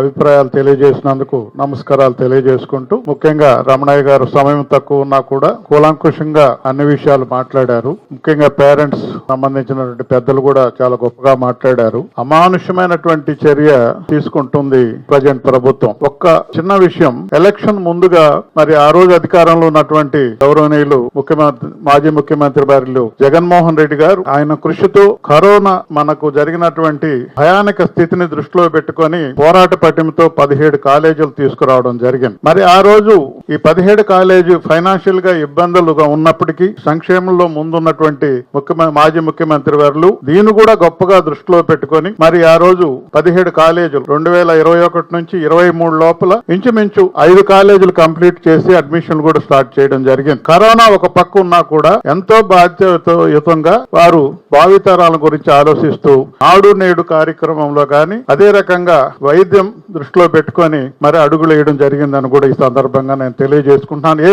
అభిప్రాయాలు తెలియజేసినందుకు నమస్కారాలు తెలియజేసుకుంటూ ముఖ్యంగా రమణయ్య గారు సమయం తక్కువ ఉన్నా కూడా కూలంకుషంగా అన్ని విషయాలు మాట్లాడారు. ముఖ్యంగా పేరెంట్స్ సంబంధించినటువంటి పెద్దలు కూడా చాలా గొప్పగా మాట్లాడారు. అమానుష్యమైనటువంటి చర్య తీసుకుంటుంది ప్రజెంట్ ప్రభుత్వం. ఒక్క చిన్న విషయం ఎలక్షన్ ముందుగా మరి ఆ రోజు అధికారంలో ఉన్నటువంటి గౌరవనీయులు ముఖ్యమంత్రి మాజీ ముఖ్యమంత్రి భార్యలు జగన్మోహన్ రెడ్డి గారు ఆయన కృషితో కరోనా మనకు జరిగినటువంటి భయానక స్థితిని దృష్టిలో పెట్టుకొని పోరాట పటిమతో పదిహేడు కాలేజీలు తీసుకురావడం జరిగింది. మరి ఆ రోజు ఈ పదిహేడు కాలేజీ ఫైనాన్షియల్గా ఇబ్బందులుగా ఉన్నప్పటికీ సంక్షేమంలో ముందున్నటువంటి ముఖ్యమంత్రి మాజీ ముఖ్యమంత్రి వారు దీన్ని కూడా గొప్పగా దృష్టిలో పెట్టుకొని మరి ఆ రోజు పదిహేడు కాలేజీలు రెండు వేల ఇరవై ఒకటి నుంచి ఇరవై మూడు లోపల ఇంచుమించు ఐదు కాలేజీలు కంప్లీట్ చేసి అడ్మిషన్ కూడా స్టార్ట్ చేయడం జరిగింది. కరోనా ఒక పక్క ఉన్నా కూడా ఎంతో బాధ్యతయుతంగా వారు భావితరాల గురించి ఆలోచిస్తూ నాడు నేడు కార్యక్రమంలో కానీ అదే రకంగా వైద్యం దృష్టిలో పెట్టుకొని మరి అడుగులు వేయడం జరిగిందని కూడా ఈ సందర్భంగా నేను తెలియజేసుకుంటున్నాను. ఏ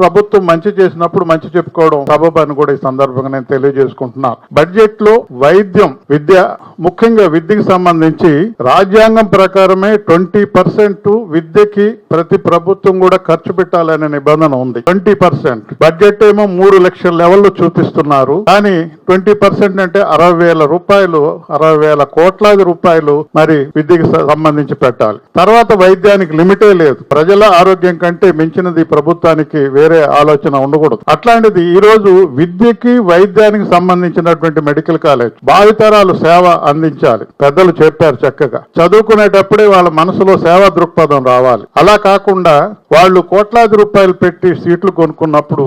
ప్రభుత్వం మంచి చేసినప్పుడు మంచి చెప్పుకోవడం సబబని కూడా ఈ సందర్భంగా నేను తెలియజేసుకుంటున్నాను. బడ్జెట్లో వైద్యం విద్య ముఖ్యంగా విద్యకి సంబంధించి రాజ్యాంగం ప్రకారమే ట్వంటీ పర్సెంట్ విద్యకి ప్రతి ప్రభుత్వం కూడా ఖర్చు పెట్టాలనే నిబంధన ఉంది. Twenty percent. బడ్జెట్ ఏమో మూడు లక్షల లెవెల్లో చూపిస్తున్నారు. కానీ ట్వంటీ పర్సెంట్ అంటే అరవై వేల రూపాయలు అరవై వేల కోట్లాది రూపాయలు మరి విద్యకి సంబంధించి సంబంధించి పెట్టాలి. తర్వాత వైద్యానికి లిమిటే లేదు. ప్రజల ఆరోగ్యం కంటే మించినది ప్రభుత్వానికి వేరే ఆలోచన ఉండకూడదు. అట్లాంటిది ఈ రోజు విద్యకి వైద్యానికి సంబంధించినటువంటి మెడికల్ కాలేజ్ భావితరాలు సేవ అందించాలి. పెద్దలు చెప్పారు చక్కగా. చదువుకునేటప్పుడే వాళ్ళ మనసులో సేవా దృక్పథం రావాలి. అలా కాకుండా వాళ్ళు కోట్లాది రూపాయలు పెట్టి సీట్లు కొనుక్కున్నప్పుడు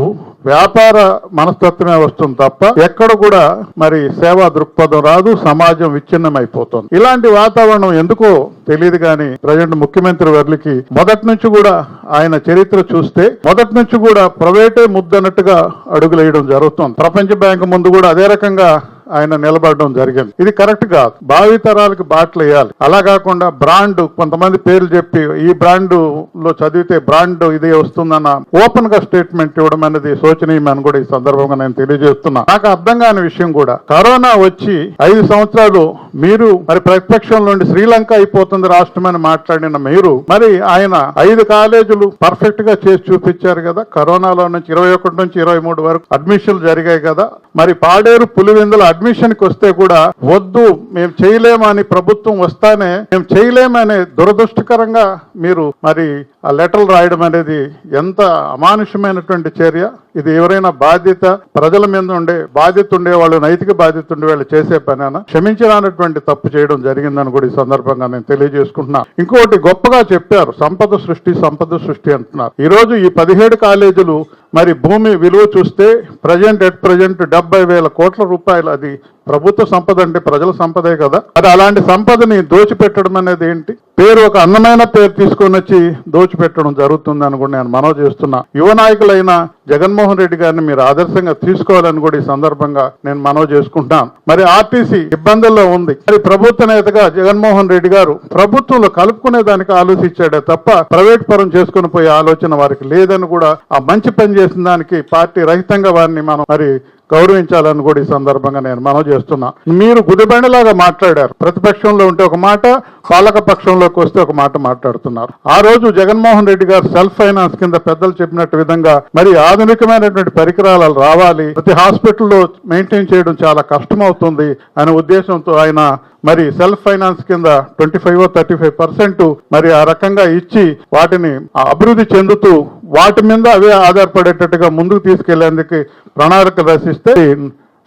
వ్యాపార మనస్తత్వమే వస్తుంది తప్ప ఎక్కడ కూడా మరి సేవా దృక్పథం రాదు సమాజం విచ్ఛిన్నమైపోతుంది. ఇలాంటి వాతావరణం ఎందుకో తెలియదు కానీ ప్రజెంట్ ముఖ్యమంత్రి వర్లికి మొదటి నుంచి కూడా ఆయన చరిత్ర చూస్తే మొదటి నుంచి కూడా ప్రైవేటే ముద్దన్నట్టుగా అడుగులేయడం జరుగుతుంది. ప్రపంచ బ్యాంకు ముందు కూడా అదే రకంగా ఆయన నిలబడడం జరిగింది. ఇది కరెక్ట్ కాదు. భావితరాలకు బాటలు వేయాలి. అలా కాకుండా బ్రాండ్ కొంతమంది పేర్లు చెప్పి ఈ బ్రాండ్లో చదివితే బ్రాండ్ ఇది వస్తుందన్న ఓపెన్గా స్టేట్మెంట్ ఇవ్వడం అనేది శోచనీయమని కూడా ఈ సందర్భంగా నేను తెలియజేస్తున్నా. నాకు అర్థం కాని విషయం కూడా కరోనా వచ్చి ఐదు సంవత్సరాలు మీరు మరి ప్రతిపక్షం నుండి శ్రీలంక అయిపోతుంది రాష్ట్రం అని మాట్లాడిన మీరు మరి ఆయన ఐదు కాలేజీలు పర్ఫెక్ట్గా చేసి చూపించారు కదా. కరోనాలో నుంచి ఇరవై ఒకటి నుంచి ఇరవై మూడు వరకు అడ్మిషన్లు జరిగాయి కదా. మరి పాడేరు పులివెందుల అడ్మిషన్కి వస్తే కూడా వద్దు మేము చేయలేమని ప్రభుత్వం వస్తానే మేము చేయలేమనే దురదృష్టకరంగా మీరు మరి ఆ లెటర్లు రాయడం అనేది ఎంత అమానుషమైనటువంటి చర్య. ఇది ఎవరైనా బాధ్యత ప్రజల మీద ఉండే బాధ్యత ఉండే వాళ్ళు నైతిక బాధ్యత ఉండే వాళ్ళు చేసే పనేనా? క్షమించరానటువంటి తప్పు చేయడం జరిగిందని కూడా ఈ సందర్భంగా నేను తెలియజేసుకుంటున్నా. ఇంకోటి గొప్పగా చెప్పారు సంపద సృష్టి సంపద సృష్టి అంటున్నారు. ఈరోజు ఈ పదిహేడు కాలేజీలు మరి భూమి విలువ చూస్తే ప్రజెంట్ ఎట్ ప్రజెంట్ డెబ్బై వేల కోట్ల రూపాయలు అది ప్రభుత్వ సంపద అంటే ప్రజల సంపదే కదా. అది అలాంటి సంపదని దోచిపెట్టడం అనేది ఏంటి? పేరు ఒక అందమైన పేరు తీసుకొని వచ్చి దోచిపెట్టడం జరుగుతుందని కూడా నేను మనవి చేస్తున్నా. యువ నాయకులైన జగన్మోహన్ రెడ్డి గారిని మీరు ఆదర్శంగా తీసుకోవాలని కూడా ఈ సందర్భంగా నేను మనవి చేసుకుంటాను. మరి ఆర్టీసీ ఇబ్బందుల్లో ఉంది. మరి ప్రభుత్వ నేతగా జగన్మోహన్ రెడ్డి గారు ప్రభుత్వంలో కలుపుకునే దానికి ఆలోచించాడే తప్ప ప్రైవేట్ పరం చేసుకుని పోయే ఆలోచన వారికి లేదని కూడా ఆ మంచి పని చేసిన దానికి పార్టీ రహితంగా వారిని మనం మరి గౌరవించాలని కూడా ఈ సందర్భంగా నేను మనం చేస్తున్నా. మీరు గుదిబండలాగా మాట్లాడారు. ప్రతిపక్షంలో ఉంటే ఒక మాట పాలక పక్షంలోకి వస్తే ఒక మాట మాట్లాడుతున్నారు. ఆ రోజు జగన్మోహన్ రెడ్డి గారు సెల్ఫ్ ఫైనాన్స్ కింద పెద్దలు చెప్పినట్టు విధంగా మరి ఆధునికమైనటువంటి పరికరాలు రావాలి. ప్రతి హాస్పిటల్లో మెయింటైన్ చేయడం చాలా కష్టం అవుతుంది అనే ఉద్దేశంతో ఆయన మరి సెల్ఫ్ ఫైనాన్స్ కింద twenty five thirty five percent మరి ఆ రకంగా ఇచ్చి వాటిని అభివృద్ధి చెందుతూ వాటి మీద అవే ఆధారపడేటట్టుగా ముందుకు తీసుకెళ్ళేందుకు ప్రణాళిక రచిస్తే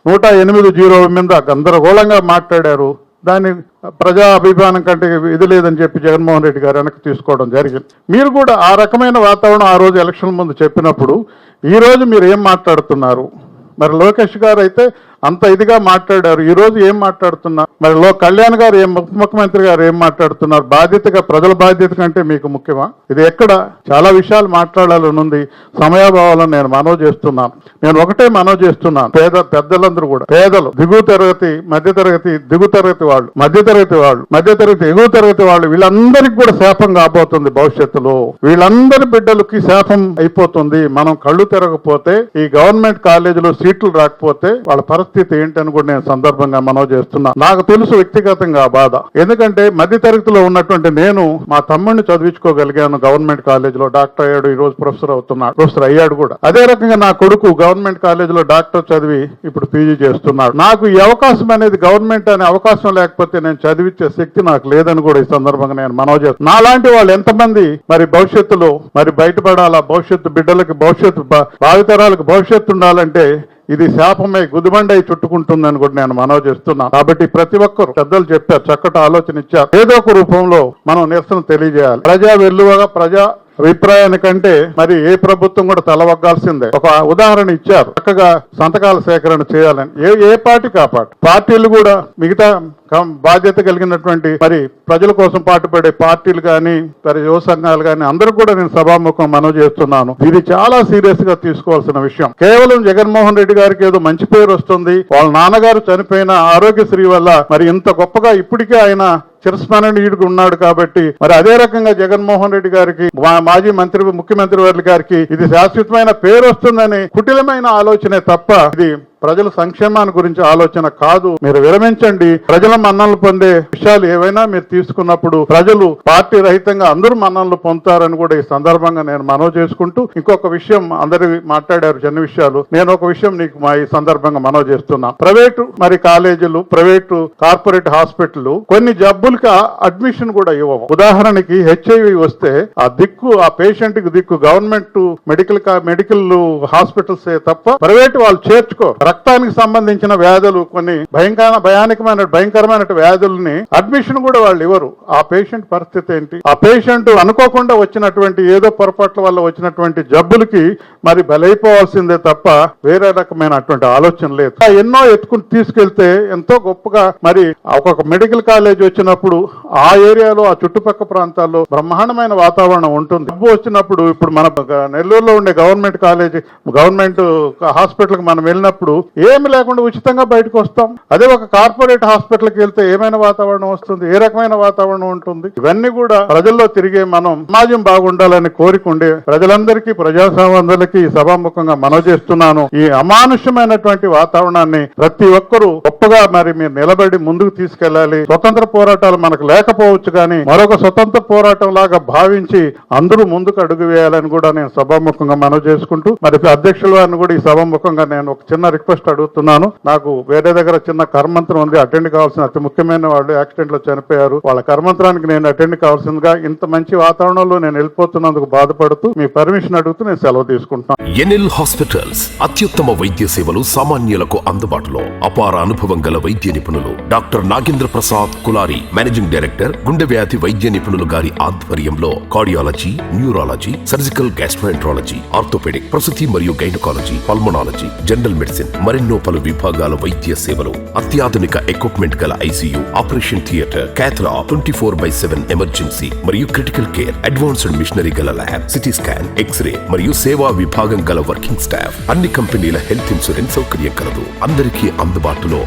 నూట ఎనిమిది జీరో మీద గందరగోళంగా మాట్లాడారు. దాన్ని ప్రజా అభిమానం కంటే ఇది లేదని చెప్పి జగన్మోహన్ రెడ్డి గారు వెనక్కి తీసుకోవడం జరిగింది. మీరు కూడా ఆ రకమైన వాతావరణం ఆ రోజు ఎలక్షన్ ముందు చెప్పినప్పుడు ఈ రోజు మీరు ఏం మాట్లాడుతున్నారు? మరి లోకేష్ గారు అయితే అంత ఇదిగా మాట్లాడారు. ఈ రోజు ఏం మాట్లాడుతున్నారు? మరి లో కళ్యాణ్ గారు ఏం ఉప ముఖ్యమంత్రి గారు ఏం మాట్లాడుతున్నారు? బాధ్యతగా ప్రజల బాధ్యత కంటే మీకు ముఖ్యమా? ఇది ఎక్కడ? చాలా విషయాలు మాట్లాడాలని ఉంది. సమయాభావాలను నేను మనవి చేస్తున్నాను నేను ఒకటే మనవి చేస్తున్నాను పేద పెద్దలందరూ కూడా. పేదలు దిగువ తరగతి మధ్య తరగతి దిగు తరగతి వాళ్ళు మధ్య తరగతి వాళ్ళు మధ్య తరగతి ఎగువ తరగతి వాళ్ళు వీళ్ళందరికీ కూడా శాపం కాబోతుంది భవిష్యత్తులో. వీళ్ళందరి బిడ్డలకి శాపం అయిపోతుంది. మనం కళ్ళు తిరగకపోతే ఈ గవర్నమెంట్ కాలేజీలో సీట్లు రాకపోతే వాళ్ళ పరిస్థితి పరిస్థితి ఏంటని కూడా నేను సందర్భంగా మనవి చేస్తున్నా. నాకు తెలుసు వ్యక్తిగతంగా ఆ బాధ. ఎందుకంటే మధ్య తరగతిలో ఉన్నటువంటి నేను మా తమ్ముడిని చదివించుకోగలిగాను గవర్నమెంట్ కాలేజ్లో డాక్టర్ అయ్యాడు ఈ రోజు ప్రొఫెసర్ అవుతున్నాడు ప్రొఫెసర్ అయ్యాడు కూడా. అదే రకంగా నా కొడుకు గవర్నమెంట్ కాలేజ్లో డాక్టర్ చదివి ఇప్పుడు పీజీ చేస్తున్నాడు. నాకు ఈ అవకాశం అనేది గవర్నమెంట్ అనే అవకాశం లేకపోతే నేను చదివించే శక్తి నాకు లేదని కూడా ఈ సందర్భంగా నేను మనవి చేస్తున్నాను నాలాంటి వాళ్ళు ఎంతమంది మరి భవిష్యత్తులో మరి బయటపడాలా? భవిష్యత్తు బిడ్డలకి భవిష్యత్తు భావితరాలకు భవిష్యత్తు ఉండాలంటే ఇది శాపమే గుదిబండై చుట్టుకుంటుందని కూడా నేను మనవి చేస్తున్నాను. కాబట్టి ప్రతి ఒక్కరు పెద్దలు చెప్పారు చక్కటి ఆలోచన ఇచ్చారు. ఏదో ఒక రూపంలో మనం నిరసన తెలియజేయాలి. ప్రజా వెల్లువగా ప్రజా అభిప్రాయానికంటే మరి ఏ ప్రభుత్వం కూడా తలవగ్గాల్సిందే ఒక ఉదాహరణ ఇచ్చారు. చక్కగా సంతకాల సేకరణ చేయాలని. ఏ ఏ పార్టీ కాపాటు పార్టీలు కూడా మిగతా కం- బాధ్యత కలిగినటువంటి మరి ప్రజల కోసం పాటుపడే పార్టీలు కానీ మరి యువ సంఘాలు కానీ అందరూ కూడా నేను సభాముఖం మనవి చేస్తున్నాను. ఇది చాలా సీరియస్గా తీసుకోవాల్సిన విషయం. కేవలం జగన్మోహన్ రెడ్డి గారికి ఏదో మంచి పేరు వస్తుంది. వాళ్ళ నాన్నగారు చనిపోయిన ఆరోగ్యశ్రీ వల్ల మరి ఇంత గొప్పగా ఇప్పటికే ఆయన చిరస్మరణీయుడిగా ఉన్నాడు కాబట్టి మరి అదే రకంగా జగన్మోహన్ రెడ్డి గారికి మాజీ మంత్రి ముఖ్యమంత్రి వర్ల గారికి ఇది శాశ్వతమైన పేరు వస్తుందని కుటిలమైన ఆలోచనే తప్ప ఇది ప్రజల సంక్షేమాన్ని గురించి ఆలోచన కాదు. మీరు విరమించండి. ప్రజల మన్ననలు పొందే విషయాలు ఏవైనా మీరు తీసుకున్నప్పుడు ప్రజలు పార్టీ రహితంగా అందరూ మన్ననలు పొందుతారని కూడా ఈ సందర్భంగా నేను మనవి చేసుకుంటూ ఇంకొక విషయం అందరి మాట్లాడారు చిన్న విషయాలు. నేను ఒక విషయం నీకు మా ఈ సందర్భంగా మనవి చేస్తున్నా. ప్రైవేటు మరి కాలేజీలు ప్రైవేటు కార్పొరేట్ హాస్పిటల్ కొన్ని జబ్బులకి అడ్మిషన్ కూడా ఇవ్వవు. ఉదాహరణకి హెచ్ఐవి వస్తే ఆ దిక్కు ఆ పేషెంట్కి దిక్కు గవర్నమెంట్ మెడికల్ మెడికల్ హాస్పిటల్స్ తప్ప ప్రైవేట్ వాళ్ళు చేర్చుకో రక్తానికి సంబంధించిన వ్యాధులు కొన్ని భయంకర భయానకమైన భయంకరమైన వ్యాధుల్ని అడ్మిషన్ కూడా వాళ్ళు ఇవ్వరు. ఆ పేషెంట్ పరిస్థితి ఏంటి? ఆ పేషెంట్ అనుకోకుండా వచ్చినటువంటి ఏదో పొరపాట్ల వల్ల వచ్చినటువంటి జబ్బులకి మరి బలైపోవాల్సిందే తప్ప వేరే రకమైనటువంటి ఆలోచన లేదు. ఎన్నో ఎత్తుకుని తీసుకెళ్తే ఎంతో గొప్పగా మరి ఒక్కొక్క మెడికల్ కాలేజ్ వచ్చినప్పుడు ఆ ఏరియాలో ఆ చుట్టుపక్క ప్రాంతాల్లో బ్రహ్మాండమైన వాతావరణం ఉంటుంది. డబ్బు వచ్చినప్పుడు ఇప్పుడు మన నెల్లూరులో ఉండే గవర్నమెంట్ కాలేజీ గవర్నమెంట్ హాస్పిటల్కి మనం వెళ్ళినప్పుడు ఏమి లేకుండా ఉచితంగా బయటకు వస్తాం. అదే ఒక కార్పొరేట్ హాస్పిటల్కి వెళ్తే ఏమైనా వాతావరణం వస్తుంది? ఏ రకమైన వాతావరణం ఉంటుంది? ఇవన్నీ కూడా ప్రజల్లో తిరిగే మనం సమాజం బాగుండాలని కోరిక ఉండే ప్రజలందరికీ ప్రజాస్వామ్యందరికీ ఈ సభాముఖంగా మనవి చేస్తున్నాను. ఈ అమానుష్యమైనటువంటి వాతావరణాన్ని ప్రతి ఒక్కరూ గొప్పగా మరి మీరు నిలబడి ముందుకు తీసుకెళ్ళాలి స్వతంత్ర పోరాటాలు మనకు లేకపోవచ్చు కానీ మరొక స్వతంత్ర పోరాటం లాగా భావించి అందరూ ముందుకు అడుగు వేయాలని కూడా నేను సభాముఖంగా మనవి చేసుకుంటూ మరి అధ్యక్షుల వారిని కూడా ఈ సభాముఖంగా నేను ఒక చిన్న రిక్వెస్ట్ అడుగుతున్నాను. నాకు వేరే దగ్గర చిన్న కర్మంత్రం ఉంది అటెండ్ కావాల్సిన అతి ముఖ్యమైన వాళ్ళు యాక్సిడెంట్లో చనిపోయారు. వాళ్ళ కర్మంత్రానికి నేను అటెండ్ కావాల్సిందిగా ఇంత మంచి వాతావరణంలో నేను వెళ్ళిపోతున్నందుకు బాధపడుతూ మీ పర్మిషన్ అడుగుతూ నేను సెలవు తీసుకుంటున్నాను. ఎన్ఎల్ హాస్పిటల్స్ అత్యుత్తమ వైద్య సేవలు సామాన్యులకు అందుబాటులో. అపార అనుభవం గల వైద్య నిపుణులు doctor Nagendra Prasad Kulari managing director గుండె వ్యాధి వైద్య నిపుణులు గారి ఆధ్వర్యంలో cardiology neurology surgical gastroenterology orthopaedic ప్రసూతి మరియు గైనకాలజీ పల్మనాలజీ జనరల్ మెడిసిన్ మరెన్నో పలు విభాగాల వైద్య సేవలు అత్యాధునిక ఎక్విప్మెంట్ గల ICU operation theatre క్యాథ్లా twenty four by seven emergency మరియు క్రిటికల్ కేర్ అడ్వాన్స్డ్ మిషనరీ గల ల్యాబ్ సిటీ స్కాన్ ఎక్స్రే మరియు సేవా విభాగం గల వర్కింగ్ స్టాఫ్. అన్ని కంపెనీల హెల్త్ ఇన్సూరెన్స్ సౌకర్యం కలదు. అందరికీ అందుబాటులో